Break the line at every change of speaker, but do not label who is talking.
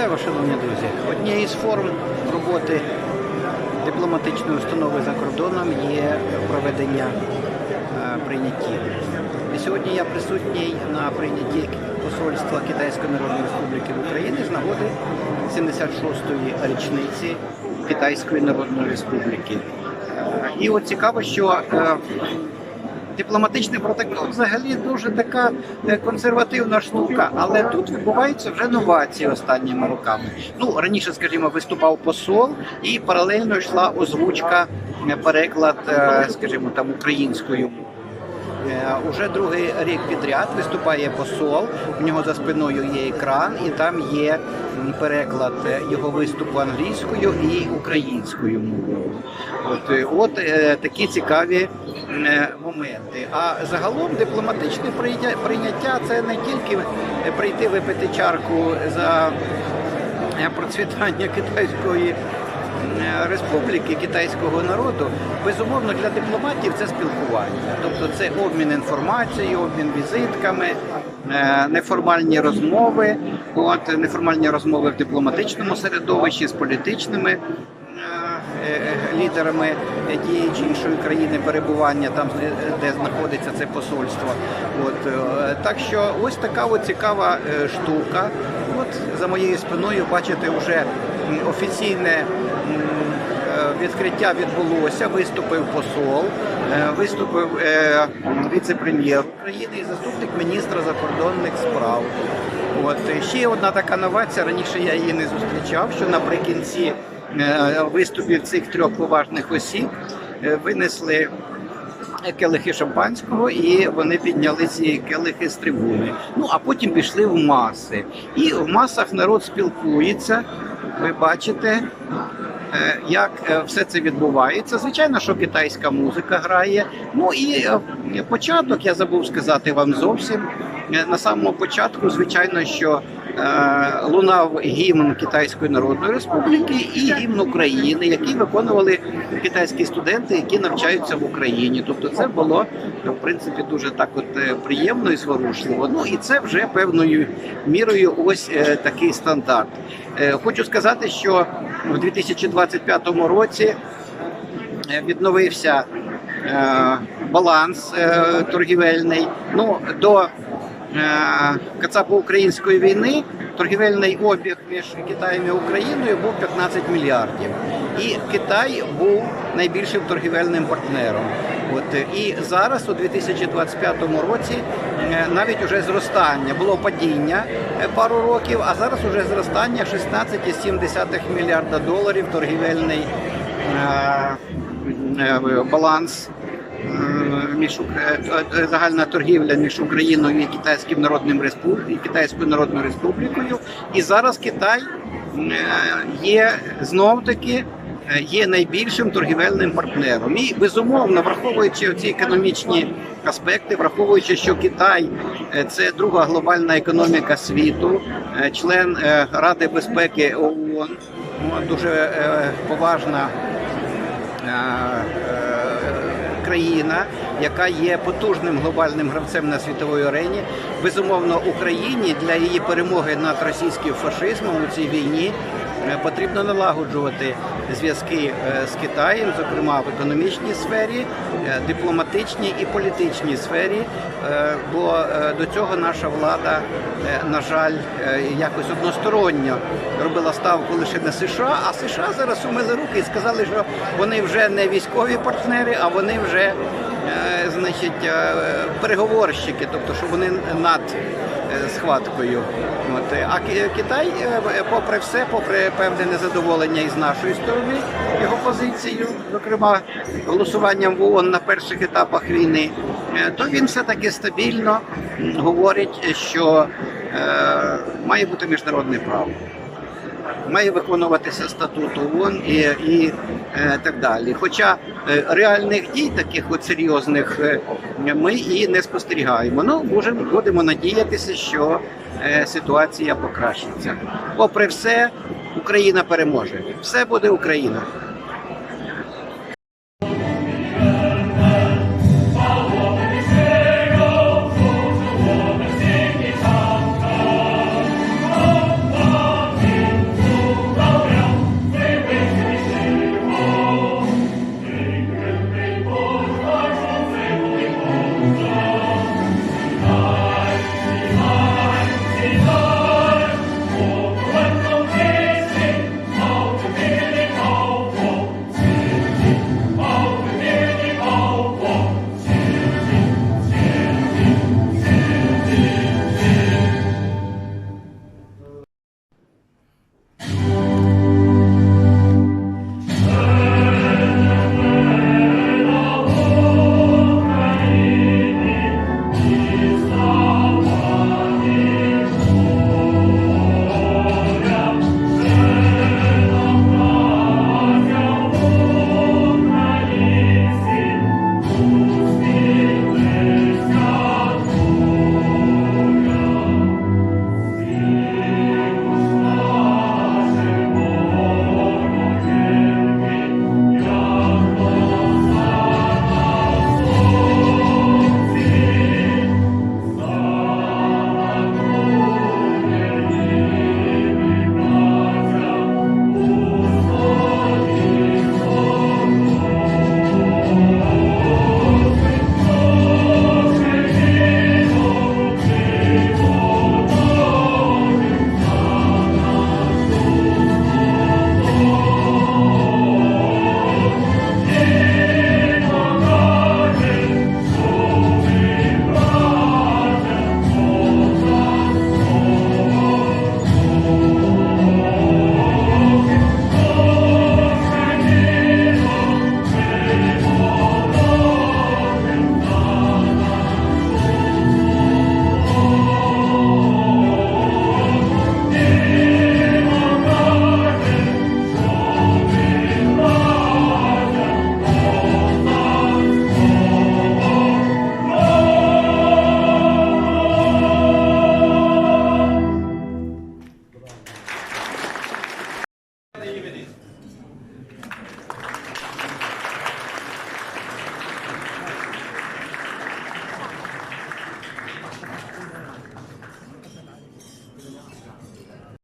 Вітаю шановні друзі. Однією з форм роботи дипломатичної установи за кордоном є проведення е, прийняттів. І сьогодні я присутній на прийнятті посольства Китайської Народної Республіки в Україні з нагоди 76-ї річниці Китайської Народної Республіки. Е, І от цікаво, що Дипломатичний протокол взагалі дуже така е, консервативна штука, але тут відбуваються вже новації останніми роками. Ну раніше, скажімо, виступав посол, і паралельно йшла озвучка, е, переклад, е, скажімо, там українською. Е, Уже другий рік підряд виступає посол. У нього за спиною є екран, і там є переклад його виступу англійською і українською мовою. От, е, от е, такі цікаві моменти. А загалом дипломатичне прийня- прийняття це не тільки прийти випити чарку за процвітання китайської. Е, Республіки китайського народу безумовно для дипломатів це спілкування, тобто це обмін інформацією, обмін візитками, е, неформальні розмови, от неформальні розмови в дипломатичному середовищі з політичними е, лідерами тієї чи іншої країни перебування, там де- знаходиться це посольство. От так що ось така цікава штука. От за моєю спиною бачите вже офіційне е, відкриття відбулося. Виступив посол, е, виступив е, віце-прем'єр України і заступник міністра закордонних справ. От ще одна така новація. Раніше я її не зустрічав. Що наприкінці виступів цих трьох поважних осіб винесли келихи шампанського, і вони підняли ці келихи з трибуни. Ну а потім пішли в маси. І в масах народ спілкується. Ви бачите, е, як е, все це відбувається. Звичайно, що китайська музика грає. Ну і е, початок я забув сказати вам зовсім. На самому початку, звичайно, що лунав гімн Китайської Народної Республіки і гімн України, який виконували китайські студенти, які навчаються в Україні. Тобто, це було в принципі дуже так, от приємно і зворушливо. Ну і це вже певною мірою ось такий стандарт. Е, Хочу сказати, що в 2025 році е, відновився е, баланс торгівельний. Ну до е, Кацапо-української війни торгівельний обіг між Китаєм і Україною був 15 мільярдів. І Китай був найбільшим торгівельним партнером. От і зараз, у 2025 році, е, навіть уже зростання було падіння е, пару років, а зараз уже зростання 16,7 мільярда доларів торгівельний е, баланс між загальна торгівля між Україною і Китайським Народним Респуб... і Китайською Народною Республікою. І зараз Китай є знов таки. Е, Є найбільшим торгівельним партнером, і безумовно, враховуючи ці економічні аспекти, враховуючи, що Китай е, це друга глобальна економіка світу, е, член Ради безпеки ООН, ну, дуже поважна країна, яка є потужним глобальним гравцем на світовій арені. Безумовно, Україні для її перемоги над російським фашизмом у цій війні потрібно налагоджувати зв'язки е, з Китаєм, зокрема в економічній сфері, е, дипломатичній і політичній сфері. е, Бо е, до цього наша влада, е, на жаль, е, якось односторонньо робила ставку лише на США, а США зараз умили руки і сказали, що вони вже не військові партнери, а вони вже е, значить, е, переговорщики, тобто що вони над е, схваткою. От. е, А Китай, е, попри все, попри певне незадоволення із нашої сторони, його позицією, зокрема голосуванням в ООН на перших етапах війни, е, то він все-таки стабільно говорить, що е, має бути міжнародне право має виконуватися статут ООН і, і е, так далі. Хоча е, реальних дій таких от серйозних е, ми і не спостерігаємо. Ну, можемо будемо надіятися, що е, ситуація покращиться. Попри все, Україна переможе. Все буде Україна.